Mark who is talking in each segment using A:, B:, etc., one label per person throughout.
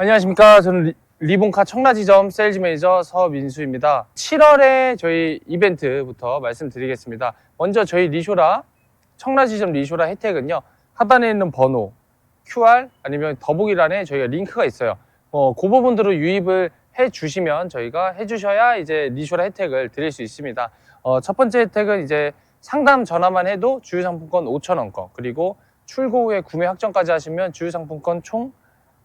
A: 안녕하십니까. 저는 리, 리본카 청라지점 세일즈 매니저 서민수입니다. 7월에 저희 이벤트부터 말씀드리겠습니다. 먼저 저희 리쇼라, 청라지점 리쇼라 혜택은요. 하단에 있는 번호, QR 아니면 더보기란에 저희가 링크가 있어요. 어, 그 부분들을 유입을 해 주시면 저희가 해 주셔야 이제 리쇼라 혜택을 드릴 수 있습니다. 어, 첫 번째 혜택은 이제 상담 전화만 해도 주유상품권 5,000원권 그리고 출고 후에 구매 확정까지 하시면 주유상품권 총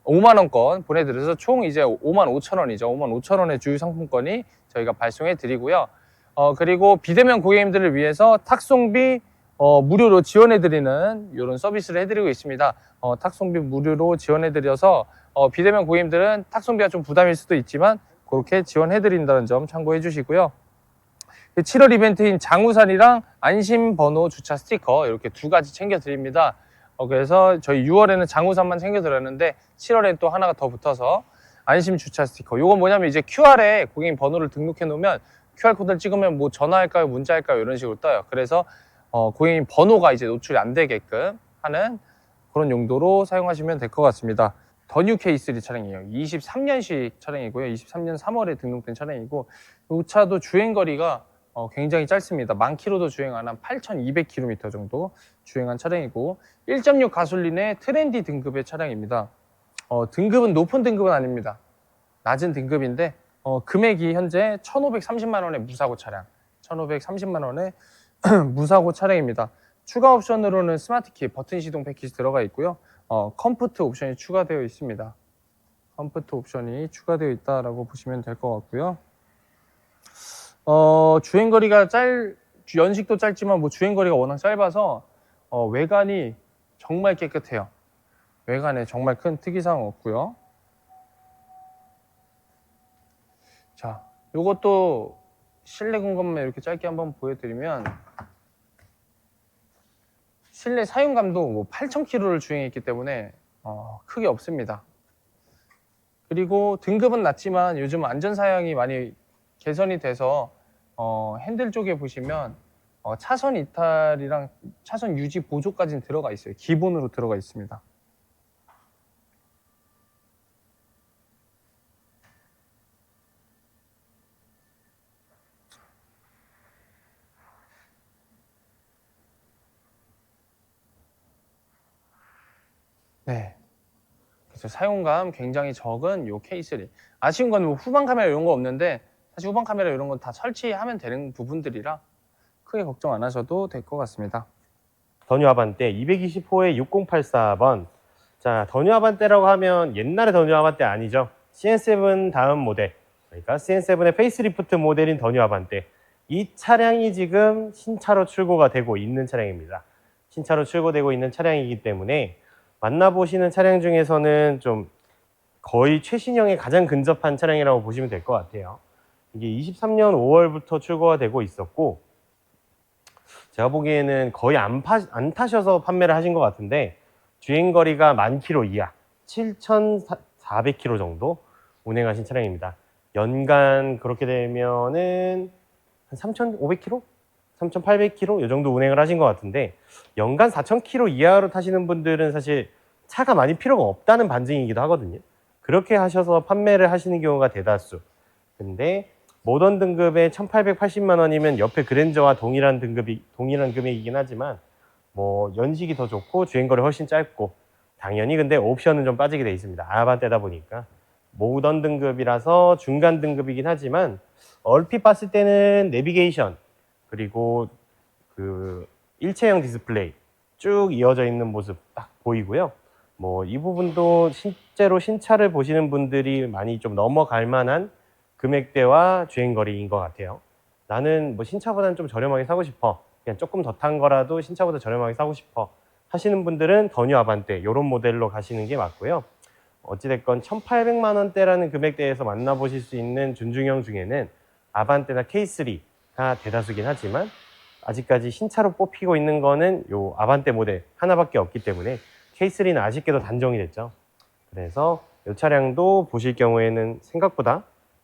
A: 5만 원권 보내드려서 총 이제 5만 5천 원이죠. 5만 5천 원의 주유 상품권이 저희가 발송해 드리고요. 어 그리고 비대면 고객님들을 위해서 탁송비 어, 무료로 지원해 드리는 이런 서비스를 해드리고 있습니다. 어, 탁송비 무료로 지원해 드려서 어, 비대면 고객님들은 탁송비가 좀 부담일 수도 있지만 그렇게 지원해 드린다는 점 참고해 주시고요. 7월 이벤트인 장우산이랑 안심번호 주차 스티커 이렇게 두 가지 챙겨 드립니다. 어, 그래서 저희 6월에는 장우산만 챙겨드렸는데 7월에 또 하나가 더 붙어서 안심 주차 스티커. 요건 뭐냐면 이제 QR에 고객님 번호를 등록해 놓으면 QR 코드를 찍으면 뭐 전화할까요, 문자할까요 이런 식으로 떠요. 그래서 어, 고객님 번호가 이제 노출이 안 되게끔 하는 그런 용도로 사용하시면 될 것 같습니다. 더 뉴 K3 차량이에요. 23년식 차량이고요. 23년 3월에 등록된 차량이고 이 차도 주행 거리가 어, 굉장히 짧습니다. 만 킬로도 주행 안한 8,200km 정도 주행한 차량이고 1.6 가솔린의 트렌디 등급의 차량입니다. 어, 등급은 높은 등급은 아닙니다. 낮은 등급인데 어, 금액이 현재 1,530만 원의 무사고 차량, 1,530만 원의 무사고 차량입니다. 추가 옵션으로는 스마트키 버튼 시동 패키지 들어가 있고요. 어, 컴포트 옵션이 추가되어 있습니다. 컴포트 옵션이 추가되어 있다라고 보시면 될 것 같고요. 어, 주행 거리가 짧, 주- 연식도 짧지만 뭐 주행 거리가 워낙 짧아서 어, 외관이 정말 깨끗해요. 외관에 정말 큰 특이사항 없고요. 자, 요것도 실내 공간만 이렇게 짧게 한번 보여드리면 실내 사용감도 뭐 8,000km를 주행했기 때문에 어, 크게 없습니다. 그리고 등급은 낮지만 요즘 안전 사양이 많이 개선이 돼서 어, 핸들 쪽에 보시면 어, 차선 이탈이랑 차선 유지 보조까지는 들어가 있어요. 기본으로 들어가 있습니다. 네. 그래서 사용감 굉장히 적은 요 K3. 아쉬운 건 뭐 후방 카메라 이런 거 없는데 사실 후방 카메라 이런 건 다 설치하면 되는 부분들이라 크게 걱정 안 하셔도 될 것 같습니다.
B: 더뉴 아반떼 220호에 6084번. 자, 더뉴 아반떼라고 하면 옛날의 더뉴 아반떼 아니죠. CN7 다음 모델. 그러니까 CN7의 페이스리프트 모델인 더뉴 아반떼. 이 차량이 지금 신차로 출고가 되고 있는 차량입니다. 신차로 출고되고 있는 차량이기 때문에 만나보시는 차량 중에서는 좀 거의 최신형에 가장 근접한 차량이라고 보시면 될 것 같아요. 이게 23년 5월부터 출고가 되고 있었고, 제가 보기에는 거의 안, 파, 안 타셔서 판매를 하신 것 같은데 주행 거리가 만 킬로 이하 7,400km 정도 운행하신 차량입니다. 연간 그렇게 되면은 한 3,500km? 3,800km 이 정도 운행을 하신 것 같은데 연간 4,000km 이하로 타시는 분들은 사실 차가 많이 필요가 없다는 반증이기도 하거든요. 그렇게 하셔서 판매를 하시는 경우가 대다수. 근데 모던 등급의 1,880만 원이면 옆에 그랜저와 동일한 등급이 동일한 금액이긴 하지만 뭐 연식이 더 좋고 주행 거리 훨씬 짧고 당연히 근데 옵션은 좀 빠지게 돼 있습니다. 아반떼다 보니까 모던 등급이라서 중간 등급이긴 하지만 얼핏 봤을 때는 내비게이션 그리고 그 일체형 디스플레이 쭉 이어져 있는 모습 딱 보이고요. 뭐 이 부분도 실제로 신차를 보시는 분들이 많이 좀 넘어갈 만한 금액대와 주행거리인 것 같아요. 나는 뭐 신차보다는 좀 저렴하게 사고 싶어. 그냥 조금 더 탄 거라도 신차보다 저렴하게 사고 싶어. 하시는 분들은 더뉴 아반떼 이런 모델로 가시는 게 맞고요. 어찌됐건 1,800만 원대라는 금액대에서 만나보실 수 있는 준중형 중에는 아반떼나 K3가 대다수긴 하지만 아직까지 신차로 뽑히고 있는 거는 요 아반떼 모델 하나밖에 없기 때문에 K3는 아쉽게도 단종이 됐죠. 그래서 이 차량도 보실 경우에는 생각보다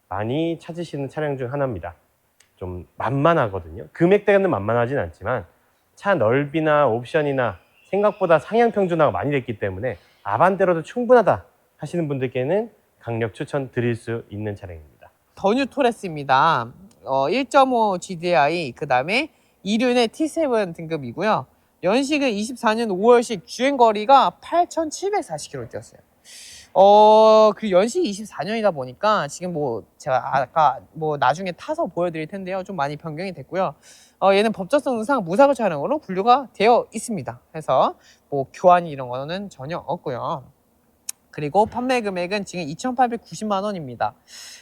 B: 많이 찾으시는 차량 중 하나입니다. 좀 만만하거든요. 금액대는 만만하진 않지만 차 넓이나 옵션이나 생각보다 상향 평준화가 많이 됐기 때문에 아반떼로도 충분하다 하시는 분들께는 강력 추천 드릴 수 있는 차량입니다.
C: 더뉴 토레스입니다. 어, 1.5 GDI 그 다음에 이륜의 T7 등급이고요. 연식은 24년 5월식 주행 거리가 8,740km 뛰었어요. 어, 그 연식이 24년이다 보니까 지금 뭐 제가 아까 뭐 나중에 타서 보여드릴 텐데요. 좀 많이 변경이 됐고요. 어, 얘는 법적성상 무사고 차량으로 분류가 되어 있습니다. 그래서 뭐 교환 이런 거는 전혀 없고요. 그리고 판매 금액은 지금 2,890만 원입니다.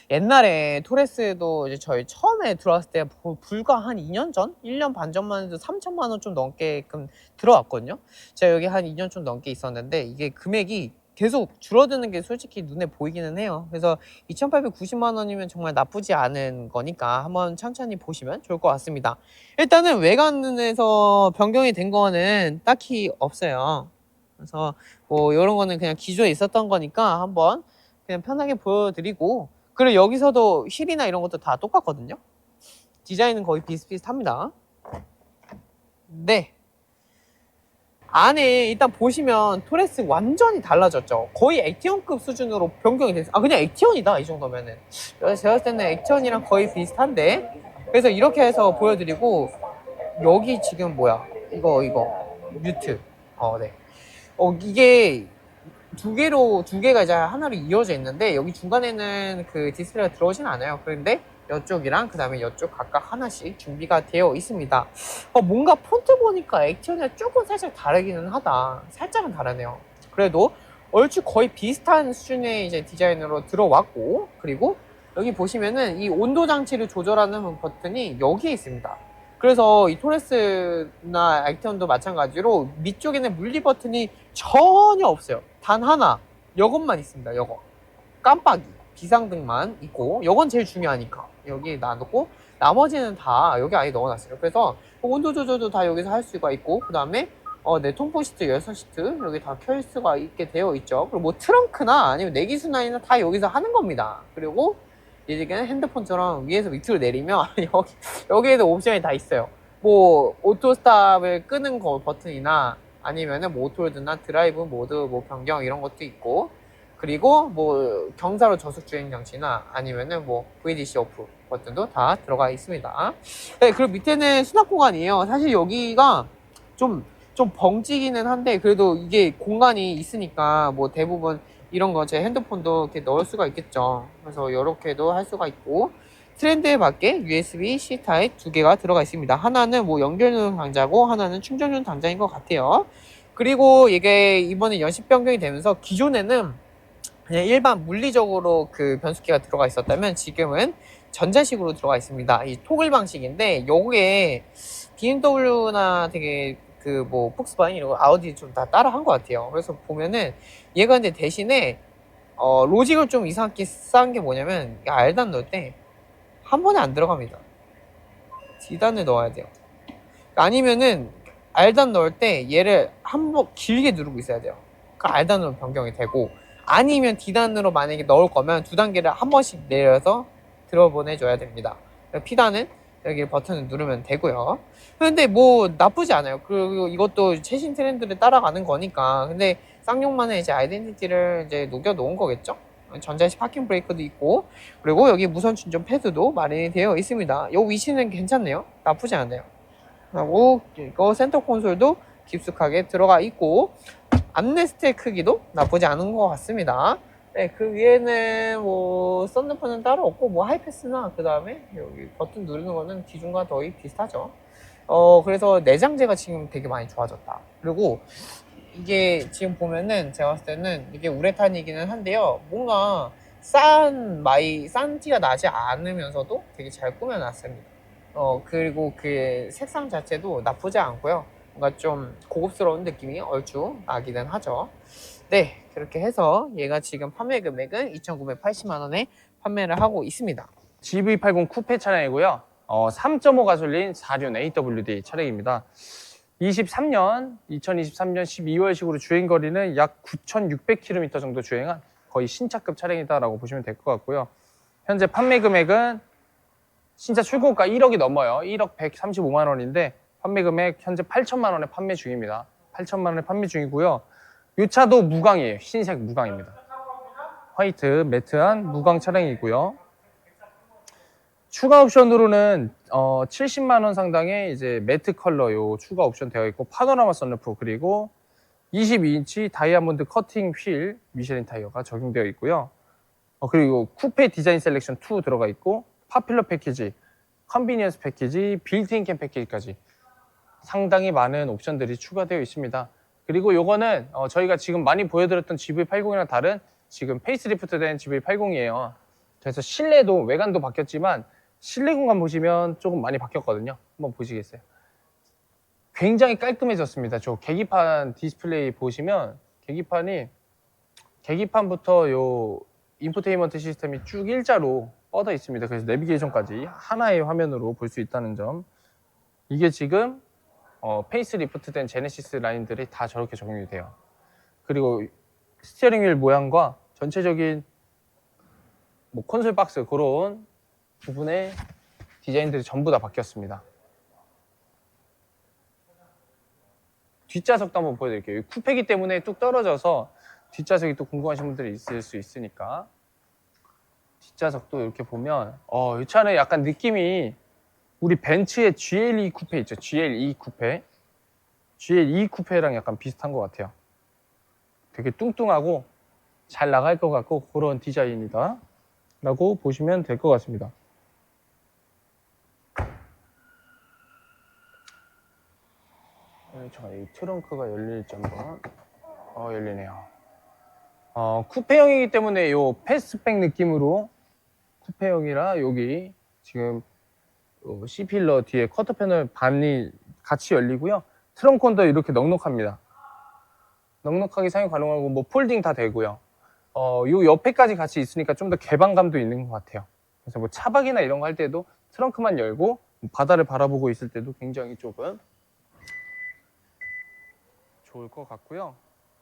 C: 옛날에 토레스도 이제 저희 처음에 들어왔을 때 보- 불과 한 2년 전, 1년 반 전만 해도 3천만 원 좀 넘게끔 들어왔거든요. 제가 여기 한 2년 좀 넘게 있었는데 이게 금액이 계속 줄어드는 게 솔직히 눈에 보이기는 해요. 그래서 2,890만 원이면 정말 나쁘지 않은 거니까 한번 천천히 보시면 좋을 것 같습니다. 일단은 외관에서 변경이 된 거는 딱히 없어요. 그래서 뭐 이런 거는 그냥 기존에 있었던 거니까 한번 그냥 편하게 보여드리고 그리고 여기서도 힐이나 이런 것도 다 똑같거든요. 디자인은 거의 비슷비슷합니다. 네. 안에 일단 보시면 토레스 완전히 달라졌죠. 거의 액티온급 수준으로 변경이 됐어요. 아 그냥 액티온이다 이 정도면은. 제가 봤을 때는 액티온이랑 거의 비슷한데 그래서 이렇게 해서 보여드리고 여기 지금 뭐야 이거 이거 뮤트. 어 네. 어 이게 두 개로 두 개가 이제 하나로 이어져 있는데 여기 중간에는 그 디스플레이가 들어오진 않아요. 그런데 이쪽이랑 그 다음에 이쪽 각각 하나씩 준비가 되어 있습니다. 어, 뭔가 폰트 보니까 액션이 조금 살짝 다르기는 하다. 살짝은 다르네요. 그래도 얼추 거의 비슷한 수준의 이제 디자인으로 들어왔고 그리고 여기 보시면은 이 온도 장치를 조절하는 버튼이 여기에 있습니다. 그래서 이 토레스나 액티온도 마찬가지로 밑쪽에는 물리 버튼이 전혀 없어요. 단 하나, 요것만 있습니다. 요거. 깜빡이, 비상등만 있고, 요건 제일 중요하니까 여기 놔놓고 나머지는 다 여기 아예 넣어놨어요. 그래서 온도 조절도 다 여기서 할 수가 있고, 그 다음에 어, 네, 통풍 시트, 열선 시트 여기 다 켤 수가 있게 되어 있죠. 그리고 뭐 트렁크나 아니면 내기순환이나 다 여기서 하는 겁니다. 그리고 이제 핸드폰처럼 위에서 밑으로 내리면 여기 여기에도 옵션이 다 있어요. 뭐 오토 스탑을 끄는 거 버튼이나 아니면은 뭐 오토홀드나 드라이브 모드 뭐 변경 이런 것도 있고 그리고 뭐 경사로 저속 주행 장치나 아니면은 뭐 VDC 오프 버튼도 다 들어가 있습니다. 네, 그리고 밑에는 수납 공간이에요. 사실 여기가 좀 좀 벙찌기는 한데 그래도 이게 공간이 있으니까 뭐 대부분 이런 거 제 핸드폰도 이렇게 넣을 수가 있겠죠. 그래서 이렇게도 할 수가 있고 트렌드에 맞게 USB-C 타입 두 개가 들어가 있습니다. 하나는 뭐 연결용 단자고 하나는 충전용 단자인 것 같아요. 그리고 이게 이번에 연식 변경이 되면서 기존에는 그냥 일반 물리적으로 그 변속기가 들어가 있었다면 지금은 전자식으로 들어가 있습니다. 이 토글 방식인데 요게 BMW나 되게 그 뭐 폭스바겐 이런 아우디 좀 다 따라 한 것 같아요. 그래서 보면은 얘가 근데 대신에 어 로직을 좀 이상하게 쌓은 게 뭐냐면 이 R단 넣을 때 한 번에 안 들어갑니다. D단을 넣어야 돼요. 아니면은 R단 넣을 때 얘를 한 번 길게 누르고 있어야 돼요. 그 R단으로 변경이 되고 아니면 D단으로 만약에 넣을 거면 두 단계를 한 번씩 내려서 들어보내줘야 됩니다. P단은 여기 버튼을 누르면 되고요. 근데 뭐 나쁘지 않아요. 그리고 이것도 최신 트렌드를 따라가는 거니까. 근데 쌍용만의 이제 아이덴티티를 이제 녹여 놓은 거겠죠? 전자식 파킹 브레이크도 있고, 그리고 여기 무선 충전 패드도 마련이 되어 있습니다. 이 위치는 괜찮네요. 나쁘지 않네요. 그리고 이거 센터 콘솔도 깊숙하게 들어가 있고, 암레스트의 크기도 나쁘지 않은 것 같습니다. 네, 그 위에는 뭐 썬루프는 따로 없고 뭐 하이패스나 그 다음에 여기 버튼 누르는 거는 기존과 거의 비슷하죠. 어 그래서 내장재가 지금 되게 많이 좋아졌다. 그리고 이게 지금 보면은 제가 봤을 때는 이게 우레탄이기는 한데요. 뭔가 싼 마이 싼 티가 나지 않으면서도 되게 잘 꾸며놨습니다. 어 그리고 그 색상 자체도 나쁘지 않고요. 뭔가 좀 고급스러운 느낌이 얼추 나기는 하죠. 네, 그렇게 해서 얘가 지금 판매 금액은 2,980만 원에 판매를 하고 있습니다.
A: GV80 쿠페 차량이고요. 어, 3.5 가솔린 4륜 AWD 차량입니다. 23년, 2023년 12월식으로 주행 거리는 약 9,600km 정도 주행한 거의 신차급 차량이다라고 보시면 될 것 같고요. 현재 판매 금액은 진짜 출고가 1억이 넘어요. 1억 135만 원인데 판매 금액 현재 8천만 원에 판매 중입니다. 8천만 원에 판매 중이고요. 이 차도 무광이에요. 흰색 무광입니다. 화이트 매트한 무광 차량이고요. 추가 옵션으로는 어, 70만 원 상당의 이제 매트 컬러 요 추가 옵션 되어 있고 파노라마 선루프 그리고 22인치 다이아몬드 커팅 휠 미쉐린 타이어가 적용되어 있고요. 어, 그리고 쿠페 디자인 셀렉션 2 들어가 있고 파필러 패키지, 컨비니언스 패키지, 빌트인 캠 패키지까지 상당히 많은 옵션들이 추가되어 있습니다. 그리고 요거는 어, 저희가 지금 많이 보여드렸던 GV80이랑 다른 지금 페이스리프트 된 GV80이에요. 그래서 실내도 외관도 바뀌었지만 실내 공간 보시면 조금 많이 바뀌었거든요. 한번 보시겠어요? 굉장히 깔끔해졌습니다. 저 계기판 디스플레이 보시면 계기판이 계기판부터 요 인포테인먼트 시스템이 쭉 일자로 뻗어 있습니다. 그래서 내비게이션까지 하나의 화면으로 볼 수 있다는 점. 이게 지금 어, 페이스 리프트된 제네시스 라인들이 다 저렇게 적용이 돼요. 그리고 스티어링 휠 모양과 전체적인 뭐 콘솔 박스 그런 부분의 디자인들이 전부 다 바뀌었습니다. 뒷좌석도 한번 보여드릴게요. 이 쿠페기 때문에 뚝 떨어져서 뒷좌석이 또 궁금하신 분들이 있을 수 있으니까 뒷좌석도 이렇게 보면 어, 이 차는 약간 느낌이 우리 벤츠의 GLE 쿠페 있죠. GLE 쿠페. GLE 쿠페랑 약간 비슷한 것 같아요. 되게 뚱뚱하고 잘 나갈 것 같고 그런 디자인이다. 라고 보시면 될 것 같습니다. 어, 잠깐, 이 트렁크가 열릴지 한번. 어, 열리네요. 어, 쿠페형이기 때문에 요 패스백 느낌으로 쿠페형이라 여기 지금 어, C필러 뒤에 커터 패널 반이 같이 열리고요. 트렁크도 이렇게 넉넉합니다. 넉넉하게 사용 가능하고 뭐 폴딩 다 되고요. 어, 요 옆에까지 같이 있으니까 좀 더 개방감도 있는 것 같아요. 그래서 뭐 차박이나 이런 거 할 때도 트렁크만 열고 바다를 바라보고 있을 때도 굉장히 조금 좋을 것 같고요.